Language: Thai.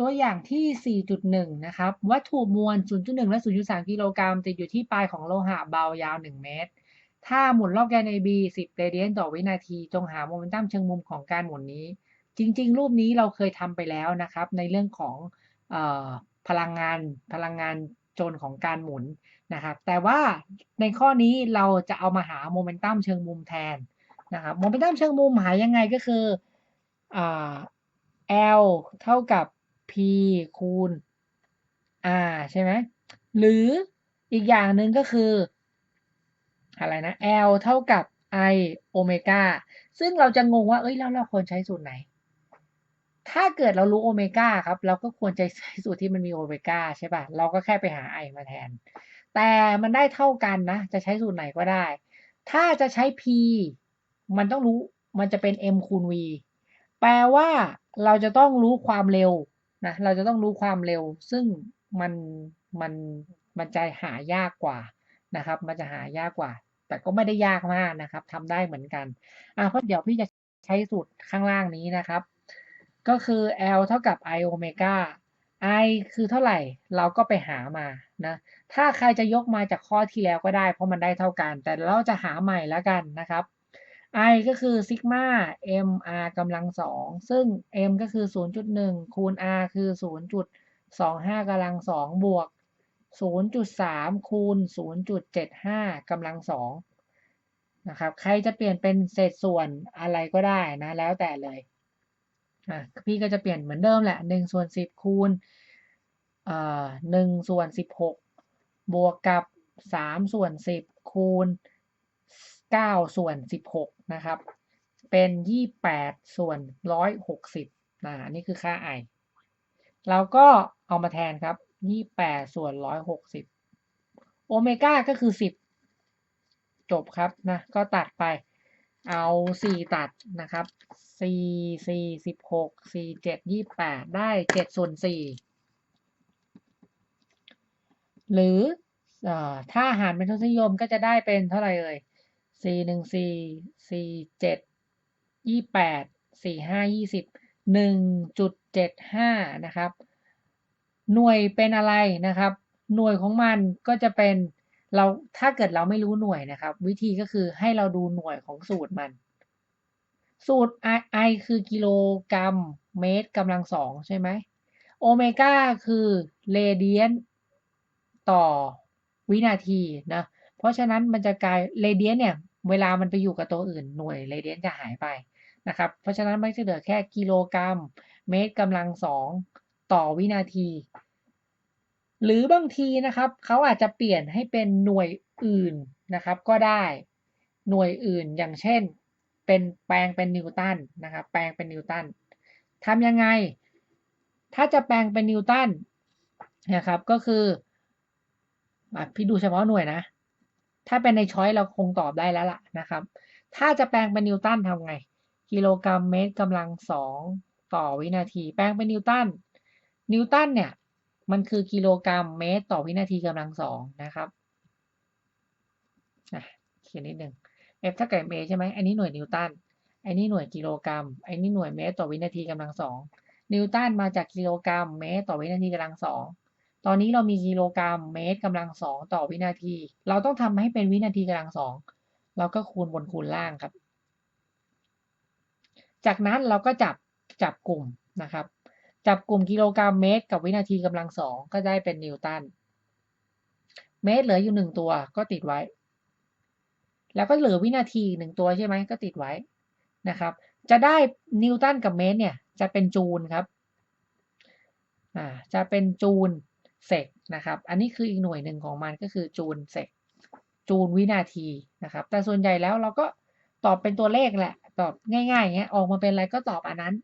ตัวอย่างที่ 4.1 นะครับ วัตถุมวล 0.1 และ 0.3 กิโลกรัมติดอยู่ที่ปลายของโลหะเบายาว 1 เมตร ถ้าหมุนรอบแกน AB 10 เรเดียนต่อวินาที จงหาโมเมนตัมเชิงมุมของการหมุนนี้ จริง ๆ รูปนี้เราเคยทำไปแล้วนะครับ ในเรื่องของออพลังงานพลังงานจนของการหมุนนะครับ แต่ว่าในข้อนี้เราจะเอามาหาโมเมนตัมเชิงมุมแทนนะครับ โมเมนตัมเชิงมุมหายังไงก็คืออ L เท่ากับ P คูณ R ใช่ไหมหรืออีกอย่างหนึ่งก็คืออะไรนะ L เท่ากับ I โอเมก้าซึ่งเราจะงงว่า เอ้ยแล้วเราควรใช้สูตรไหน ถ้าเกิดเรารู้โอเมก้าครับ เราก็ควรจะใช้สูตรที่มันมีโอเมก้าใช่ป่ะ เราก็แค่ไปหา I มาแทน แต่มันได้เท่ากันนะ จะใช้สูตรไหนก็ได้ ถ้าจะใช้ P มันต้องรู้ มันจะเป็น M คูณ V แปลว่าเราจะต้องรู้ความเร็ว นะเราจะต้องรู้ความเร็ว ซึ่งมันมันมันจะหายากกว่านะครับ มันจะหายากกว่า แต่ก็ไม่ได้ยากมากนะครับทำได้เหมือนกันอะเพราะเดี๋ยวพี่จะใช้สูตรข้างล่างนี้นะครับ ก็คือ L เท่ากับ I โอเมก้า I คือเท่าไหร่เราก็ไปหามานะถ้าใครจะยกมาจากข้อที่แล้วก็ได้ เพราะมันได้เท่ากัน แต่เราจะหาใหม่แล้วกันนะครับ I ก็คือซิกมา m r กำลังสองซึ่ง m ก็คือ 0.1 คูณ r คือ 0.25กำลังสองบวก 0.3 คูณ 0.75กำลังสองนะครับใครจะเปลี่ยนเป็นเศษส่วนอะไรก็ได้นะแล้วแต่เลยอะพี่ก็จะเปลี่ยนเหมือนเดิมแหละ1ส่วน10 คูณเอ่อ1ส่วน16 บวกกับ3ส่วน10 คูณ9ส่วน16 นะครับ เป็น 28 ส่วน 160นะนี่คือค่า i เราก็เอามาแทนครับ 28 ส่วน 160 โอเมก้าก็คือ 10 จบครับนะ ก็ตัดไป เอา 4 ตัดนะครับ 4 4 16 4 7 28 ได้ 7 ส่วน 4 หรืออถ้าหารเป็นทศนิยมก็จะได้เป็นเท่าไหร่เอ่ย สี่หนึ่งสี่สี่เจ็ดยี่แปดสี่ห้ายี่สิบหนึ่งจุดเจ็ดห้านะครับ หน่วยเป็นอะไรนะครับ หน่วยของมันก็จะเป็นเราถ้าเกิดเราไม่รู้หน่วยนะครับ วิธีก็คือให้เราดูหน่วยของสูตรมัน สูตร I, I คือกิโลกรัมเมตรกำลังสองใช่ไหมโอเมก้าคือเรเดียนต่อวินาทีนะเพราะฉะนั้นมันจะกลายเรเดียนเนี่ย เวลามันไปอยู่กับตัวอื่นหน่วยเรเดียนจะหายไปนะครับ เพราะฉะนั้นไม่จะเหลือแค่กิโลกรัม เมตรกำลังสองต่อวินาที หรือบางทีนะครับเขาอาจจะเปลี่ยนให้เป็นหน่วยอื่นนะครับ ก็ได้หน่วยอื่นอย่างเช่น เป็นแปลงเป็นนิวตันนะครับ แปลงเป็นนิวตันทำยังไง ถ้าจะแปลงเป็นนิวตันนะครับก็คือพี่ดูเฉพาะหน่วยนะ ถ้าเป็นในช้อยเราคงตอบได้แล้วล่ะนะครับ ถ้าจะแปลงเป็นนิวตันทำไง กิโลกรัมเมตรกำลังสองต่อวินาที แปลงเป็นนิวตัน นิวตันเนี่ย มันคือกิโลกรัมเมตรต่อวินาทีกำลังสองนะครับเขียนนิดหนึ่ง F ถ้าเกิดเมใช่ไหมอันนี้หน่วยนิวตัน อันนี้หน่วยกิโลกรัม อันนี้หน่วยเมตรต่อวินาทีกำลังสอง นิวตันมาจากกิโลกรัมเมตรต่อวินาทีกำลังสอง ตอนนี้เรามีกิโลกรัมเมตรกำลังสองต่อวินาที เราต้องทำให้เป็นวินาทีกำลังสองเราก็คูณบนคูณล่างครับ จากนั้นเราก็จับจับกลุ่มนะครับ จับกลุ่มกิโลกรัมเมตร กับวินาทีกำลังสองก็ได้เป็นนิวตันเมตรเหลืออยู่หนึ่งตัวก็ติดไว้ แล้วก็เหลือวินาทีหนึ่งตัวใช่ไหมก็ติดไว้นะครับ จะได้นิวตันกับเมตรเนี่ยจะเป็นจูลครับอ่าจะเป็นจูล เซกนะครับ อันนี้คืออีกหน่วยหนึ่งของมันก็คือจูลเซกจูลวินาทีนะครับ แต่ส่วนใหญ่แล้วเราก็ตอบเป็นตัวเลขแหละ ตอบง่ายๆอย่างเงี้ย ออกมาเป็นอะไรก็ตอบอันนั้น